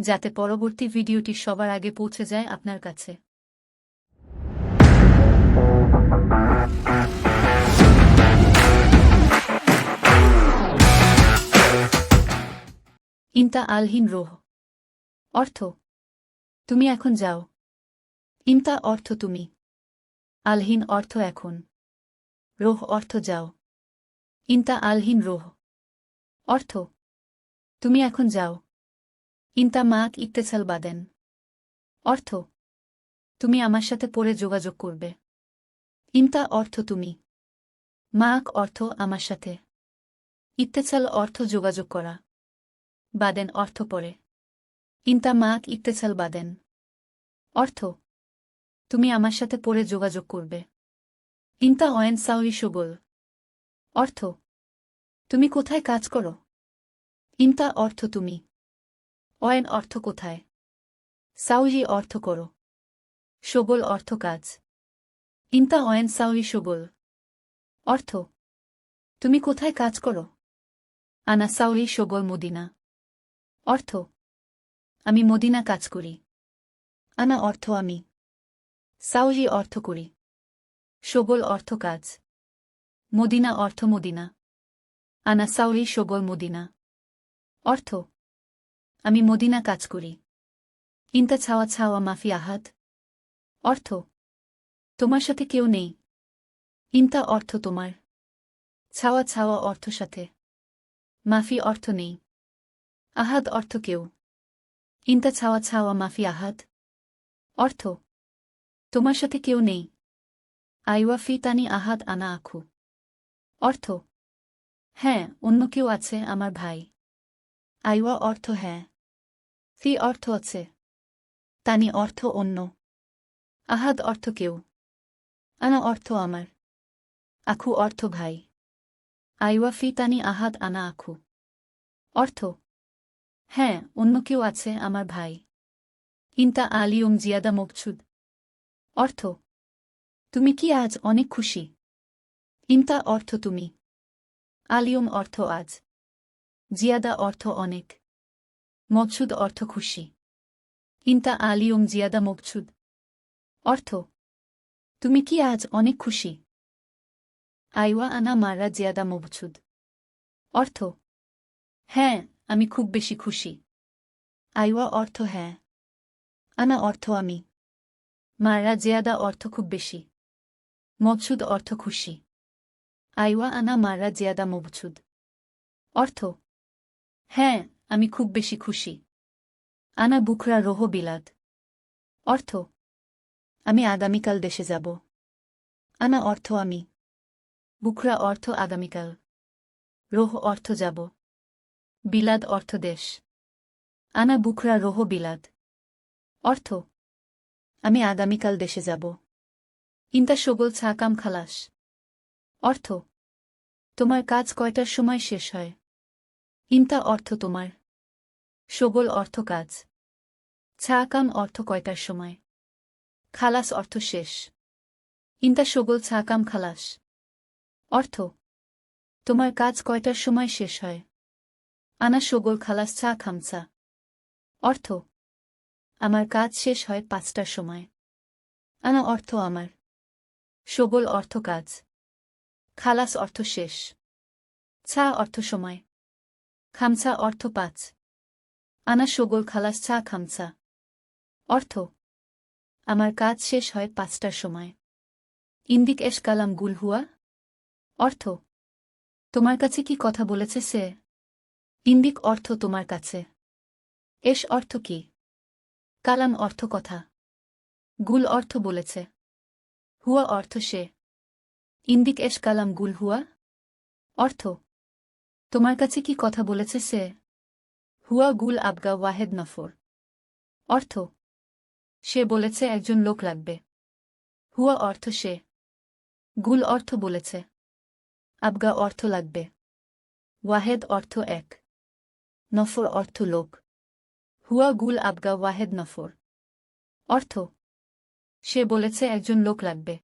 যাতে পরবর্তী ভিডিওটি সবার আগে পৌঁছে যায় আপনার কাছে। ইন্তা আলহিন রোহ। অর্থ, তুমি এখন যাও। ইন্তা অর্থ, তুমি। আলহিন অর্থ, এখন। রোহ অর্থ, যাও। ইন্তা আলহিন রোহ। অর্থ, তুমি এখন যাও। ইন্তা মাক ইত্তেছাল বাদেন অর্থ, তুমি আমার সাথে পরে যোগাযোগ করবে। ইন্তা অর্থ, তুমি। মাক অর্থ, আমার সাথে। ইত্তেছাল অর্থ, যোগাযোগ করা। বাদেন অর্থ পরে। ইন্তা মাক ইত্তেছাল বাদেন অর্থ, তুমি আমার সাথে পরে যোগাযোগ করবে। ইন্তা অয়েন সাউরি সগোল। অর্থ, তুমি কোথায় কাজ করো? ইন্তা অর্থ, তুমি। অয়েন অর্থ কোথায়? সাউরি অর্থ করো। সগোল অর্থ কাজ। ইন্তা অয়েন সাউরি সগোল। অর্থ, তুমি কোথায় কাজ করো? আনা সাউরি সগোল মদিনা। অর্থ, আমি মদিনা কাজ করি। আনা অর্থ, আমি সাউরি অর্থ করি। সগোল অর্থ কাজ। মদিনা অর্থ মদিনা। আনা সাউরি সগোল মদিনা। অর্থ আমি মদিনা কাজ করি। ইন্তা ছাওয়া ছাওয়া মাফি আহাত অর্থ, তোমার সাথে কেউ নেই। ইন্তা অর্থ তোমার। ছাওয়া ছাওয়া অর্থ সাথে। মাফি অর্থ নেই। আহাদ অর্থ কেউ। ইন্তা ছাওয়া ছাওয়া মাফি আহাদ। অর্থ, তোমার সাথে কেউ নেই। আইওয়া ফি তানি আহাদ আনা আখু। অর্থ হ্যাঁ অন্য কেউ আছে আমার ভাই। আইওয়া অর্থ হ্যাঁ। ফি অর্থ আছে। তানি অর্থ অন্য। আহাদ অর্থ কেউ। আনা অর্থ আমার। আখু অর্থ ভাই। আইওয়া ফি তানি আহাদ আনা আখু। অর্থ হ্যাঁ অন্য কেউ আছে আমার ভাই। ইন্তা আলিয়ম জিয়াদা মকছুদ অর্থ, তুমি কি আজ অনেক খুশি? ইন্তা অর্থ তুমি। আলিয়ম অর্থ আজ। জিয়াদা অর্থ অনেক। মকসুদ অর্থ খুশি। ইন্তা আলিয়ম জিয়াদা মকসুদ। অর্থ, তুমি কি আজ অনেক খুশি? আইওয়া আনা মারা জিয়াদা মবছুদ অর্থ হ্যাঁ আমি খুব বেশি খুশি। আইওয়া অর্থ হ্যাঁ। আনা অর্থ, আমি। মারা জিয়াদা অর্থ খুব বেশি। মবছুদ অর্থ খুশি। আইওয়া আনা মারা জিয়াদা মবছুদ অর্থ হ্যাঁ আমি খুব বেশি খুশি। আনা বুখরা রোহ বিলাদ অর্থ, আমি আগামীকাল দেশে যাব। আনা অর্থ, আমি। বুকরা অর্থ, আগামীকাল। রোহ অর্থ, যাব। বিলাদ অর্থ, দেশ। আনা বুখরা রোহ বিলাদ অর্থ, আমি আগামীকাল দেশে যাব। ইন্তা সগোল ছাকাম খালাস। অর্থ, তোমার কাজ কয়টার সময় শেষ হয়? ইন্তা অর্থ তোমার। সগোল অর্থ কাজ। ছাকাম অর্থ কয়টার সময়? খালাস অর্থ শেষ। ইন্তা সগোল ছাকাম খালাস। অর্থ, তোমার কাজ কয়টার সময় শেষ হয়? আনা সগোল খালাস ছা। খামছা অর্থ, আমার কাজ শেষ হয় পাঁচটার সময়। আনা অর্থ আমার। সগোল অর্থ কাজ। খালাস অর্থ শেষ। ছা অর্থ সময়। খামছা অর্থ পাঁচ। আনা সগোল খালাস ছা খামছা অর্থ, আমার কাজ শেষ হয় পাঁচটার সময়। ইন্দিক এস কালাম গুল হুয়া। অর্থ, তোমার কাছে কি কথা বলেছে সে? ইন্দিক অর্থ তোমার কাছে। এস অর্থ কি? কালাম অর্থ কথা। গুল অর্থ বলেছে। হুয়া অর্থ সে। ইন্দিক এস কালাম গুল হুয়া। অর্থ, তোমার কাছে কি কথা বলেছে সে? হুয়া গুল আবগা ওয়াহেদ নফর। অর্থ, সে বলেছে একজন লোক লাগবে হুয়া অর্থ, সে। গুল অর্থ বলেছে। আবগা অর্থ লাগবে। ওয়াহেদ অর্থ এক। নফর অর্থ লোক। হুয়া গুল আবগা ওয়াহেদ নফর। অর্থ, সে বলেছে একজন লোক লাগবে